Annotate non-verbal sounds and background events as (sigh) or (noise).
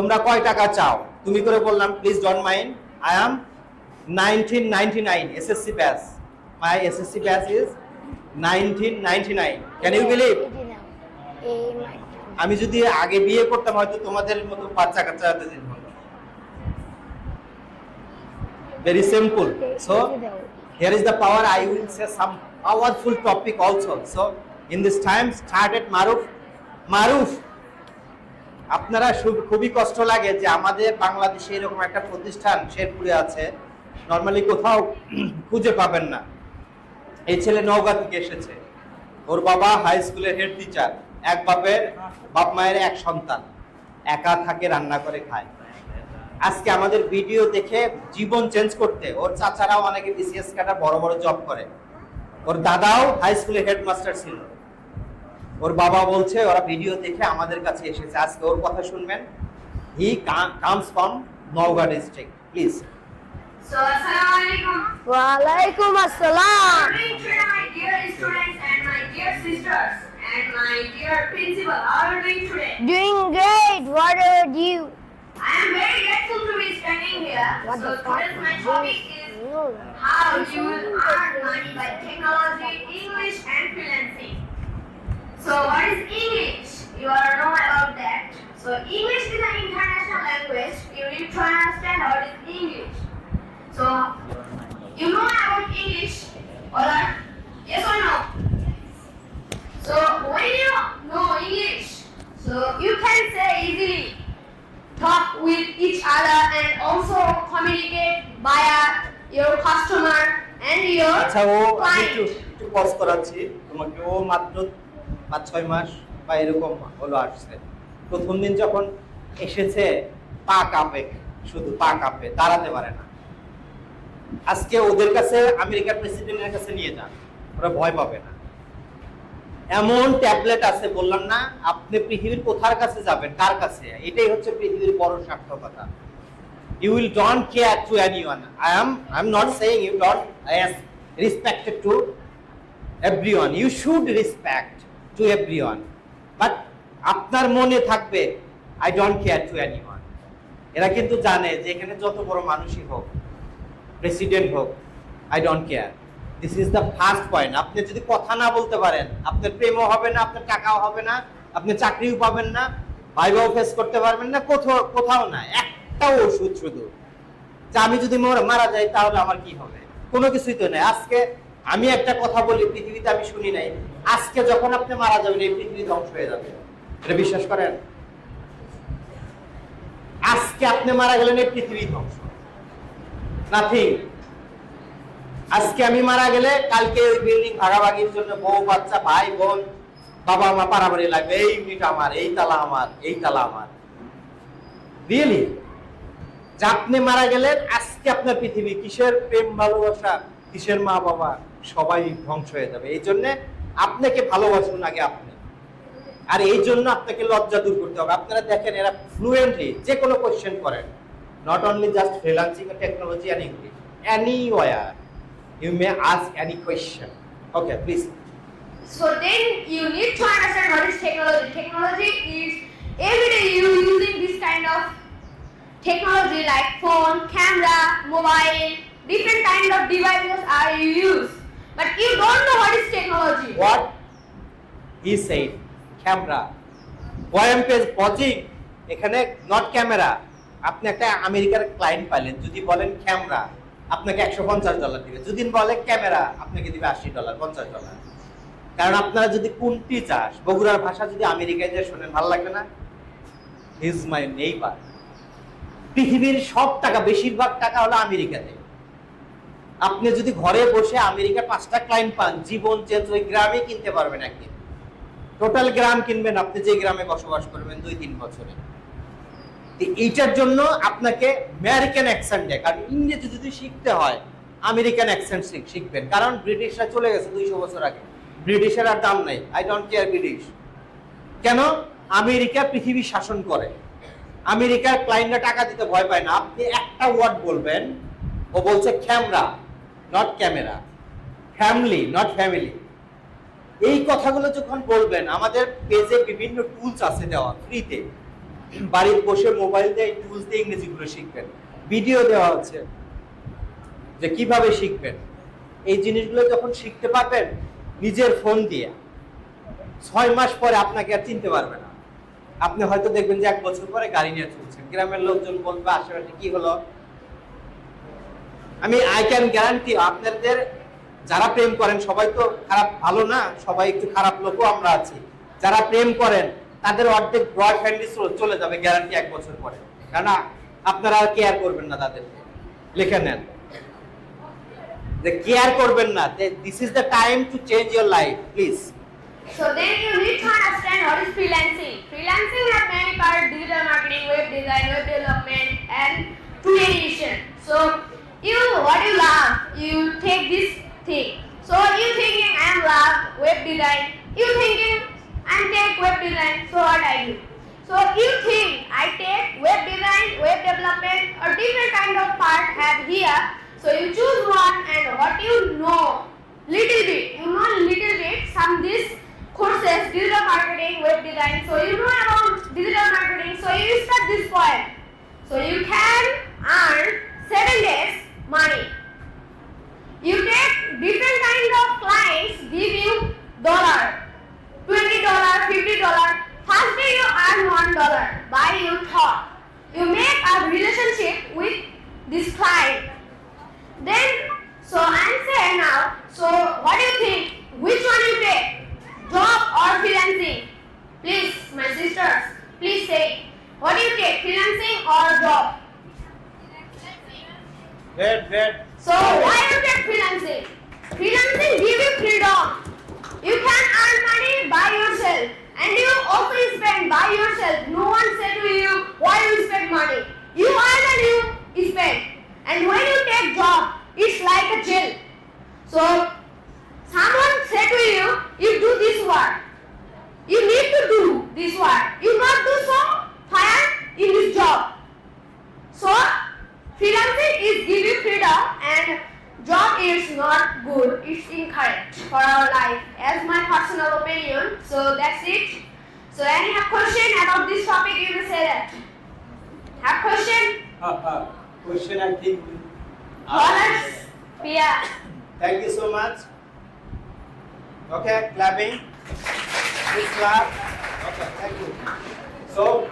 তোমরা কয় টাকা চাও? তুমি করে বললাম please don't mind I am nineteen ninety nine SSC batch my SSC batch is nineteen ninety nine can you believe আমি যদি আগে বিয়ে করতাম, হয়তো তোমাদের মতো বাচ্চা কাচ্চা দিন very simple so here is the power. I will say some powerful topic also. So, in this time, started maruf. Maruf. আপনারা খুবই কষ্ট লাগে যে আমাদের বাংলাদেশে এরকম একটা প্রতিষ্ঠান শেরপুরে আছে। নর্মালি কোথাও (clears throat) খুঁজে পাবেন না। এই ছেলে নওগাঁ থেকে এসেছে। ওর বাবা হাই স্কুলের হেড টিচার এক বাপের বাপ মায়ের এক সন্তান। একা থাকে, রান্না করে, খায়। আজকে আমাদের ভিডিও দেখে জীবন চেঞ্জ করতে ওর চাচারাও অনেকে বিসিএস কাটা বড় বড় জব করে। ওর দাদাও হাই স্কুলের হেডমাস্টার ছিল। ওর বাবা বলছে ওরা ভিডিও দেখে আমাদের কাছে এসেছে আজকে ওর কথা শুনবেন he comes from Naogaon district please ওয়ালাইকুম আসসালাম and my dear sisters and my dear principal. How are you doing today? doing great what are you I am very grateful to be standing here. what so, today's my topic is how you will earn money by technology, English, and freelancing. So, what is English? You are know about that. So, English is an international language. You need to understand what is English. So, you know about English, or not? Yes or no? So, when you know English, so you can say easily talk with each other and also communicate via your customer and your আচ্ছা ও আমি একটু client. একটু pause করাচ্ছি তোমাকে ও মাত্র পাঁচ, ছয় মাস বা এরকম হলো আসছে। প্রথম দিন যখন এসেছে পা কাঁপে, শুধু পা কাঁপে, দাঁড়াতে পারে না। আজকে ওদের কাছে, আমেরিকার প্রেসিডেন্টের কাছে নিয়ে যান, ওরা ভয় পাবে না। এমন ট্যাবলেট আছে, বললাম না, আপনি পৃথিবীর কোথার কাছে যাবেন, কার কাছে? এটাই হচ্ছে পৃথিবীর বড় সার্থকতা you will don't you will don't care to anyone. I am, I'm not saying you don't as respected to everyone. You should respect to everyone. But আপনার মনে থাকবে I don't care to anyone এরা কিন্তু জানে যে এখানে যত বড় মানুষই হোক প্রেসিডেন্ট হোক I don't care this is the first point আপনি যদি কথা না বলতে পারেন, আপনার প্রেমও হবে না, আপনার টাকাও হবে না, আপনি চাকরিও পাবেন না ভাইবাও ফেস করতে পারবেন না, কোথাও কোথাও না, একটা ওষুধ শুধু। যে আমি যদি মারা যাই, তাহলে আমার কি হবে? কোনো কিছুই তো নেই। আজকে আমি একটা কথা বলি, পৃথিবীতে আমি শুনি নাই। আজকে যখন আপনি মারা যাবেন, এই পৃথিবী ধ্বংস হয়ে যাবে। এটা বিশ্বাস করেন? আজকে আপনি মারা গেলেন, এই পৃথিবী ধ্বংস। নাথিং, আজকে আমি মারা গেলে কালকে ওই বিল্ডিং ভাগাভাগির জন্য বউ, বাচ্চা, ভাই, বোন, বাবা, মা পারাবাড়ি লাগবে। এই ইউনিট আমার, এই তালা আমার, এই তালা আমার। রিয়েলি যে আপনি মারা গেলেন, আজকে আপনার পৃথিবী কিসের প্রেম ভালোবাসা, কিসের মা বাবা সবাই ধ্বংস হয়ে যাবে এই জন্য আপনাকে ভালোবাসুন আগে আপনি আর এই জন্য আপনাকে লজ্জা দূর করতে হবে আপনারা দেখেন এরা ফ্লুয়েন্টলি যে কোনো কোয়েশ্চেন করেন not only just freelancing technology and English or you may ask any question okay please So then you need to understand what is technology. Technology is every day you using this kind of technology like phone, camera, mobile, different kind of devices are you use. But you don't know what is technology. What he said camera YM page posing এখানে not camera আপনি একটা আমেরিকার client পাইলেন, যদি বলেন camera আপনাকে একশো পঞ্চাশ ডলার দিবে। যদি বলে ক্যামেরা আপনাকে দিবে আশি ডলার পঞ্চাশ ডলার কারণ আপনারা যদি কোনটি চাষ বগুড়ার ভাষা যদি আমেরিকায় যে শোনেন ভালো লাগবে না? ইজ মাই নেইবার পৃথিবীর সব টাকা, বেশিরভাগ টাকা হলো আমেরিকাতে। আপনি যদি ঘরে বসে আমেরিকার পাঁচটা ক্লায়েন্ট পান, জীবন চেঞ্জ ওই গ্রামে কিনতে পারবেন একদিন। টোটাল গ্রাম কিনবেন আপনি যে গ্রামে বসবাস করবেন দুই তিন বছরে। এইটার জন্য আপনাকে আমেরিকান অ্যাকসেন্ট দেয়। কারণ ইংরেজি যদি শিখতে হয় আমেরিকান অ্যাকসেন্ট শিখবেন। কারণ ব্রিটিশরা চলে গেছে দুইশো বছর আগে। ব্রিটিশের আর দাম নাই। আই ডোন্ট কেয়ার ব্রিটিশ কেন? আমেরিকা পৃথিবী শাসন করে। আমেরিকার ক্লায়েন্টরা টাকা দিতে ভয় পায় না। আপনি একটা ওয়ার্ড বলবেন, ও বলছে camera not camera family not family এই কথাগুলো যখন বলবেন, আমাদের পেজে বিভিন্ন টুলস আছে দেওয়া ফ্রিতে বাড়িতে বসে মোবাইল দিয়ে টুলস দিয়ে ইংরেজিগুলো শিখবেন। ভিডিও দেওয়া হচ্ছে যে কীভাবে শিখবেন। এই জিনিসগুলো যখন শিখতে পারবেন, নিজের ফোন দিয়ে। ছয় মাস পরে আপনাকে আর চিনতে পারবে না। আপনি হয়তো দেখবেন যে এক বছর পরে গাড়ি নিয়ে চলছেন। গ্রামের লোকজন বলবে, আশেপাশে কি হলো? আমি আই ক্যান গ্যারান্টি আপনাদের যারা প্রেম করেন সবাই তো খারাপ ভালো না সবাই একটু খারাপ লোকও আমরা আছি। যারা প্রেম করেন তাদের অর্ধেক বয়ফ্রেন্ডই চলে যাবে গ্যারান্টি এক বছর পরে। কারণ আপনারা কেয়ার করবেন না তাদেরকে। লিখে নেন। যে কেয়ার করবেন না this is the time to change your life please So then you need to understand what is freelancing. Freelancing have many parts, digital marketing, web design, web development, and creation. So what you love, you take this thing. So you thinking I am love web design. You thinking I take web design. So what I do? So you think I take web design, web development, or different kind of part have here. So you choose one and what you know little bit you know little bit some this courses digital marketing web design so you know about digital marketing so you start this point so you can earn seven days money you take different kind of clients give you dollar twenty dollar fifty dollar first day you earn one dollar by your thought you make a relationship with this client then, so answer now. So, what do you think? Which one you take? Job or freelancing? Please, my sisters, please say. What do you take? Freelancing or job? Great, great. So, why you take freelancing? Freelancing give you freedom. You can earn money by yourself. And you also spend by yourself. No one say to you, why you spend money? You earn and you spend. And when you take job, it's like a jail. So, someone say to you, you do this work. You need to do this work. You not do so, fire in this job. So, freelancing is give you freedom and job is not good. It's incorrect for our life as my personal opinion. So that's it. So any have question about this topic you will say that. Have question? Uh, uh, question I think. Honors? Yeah. Thank you so much. Okay, clapping. Please clap. Okay, thank you. So.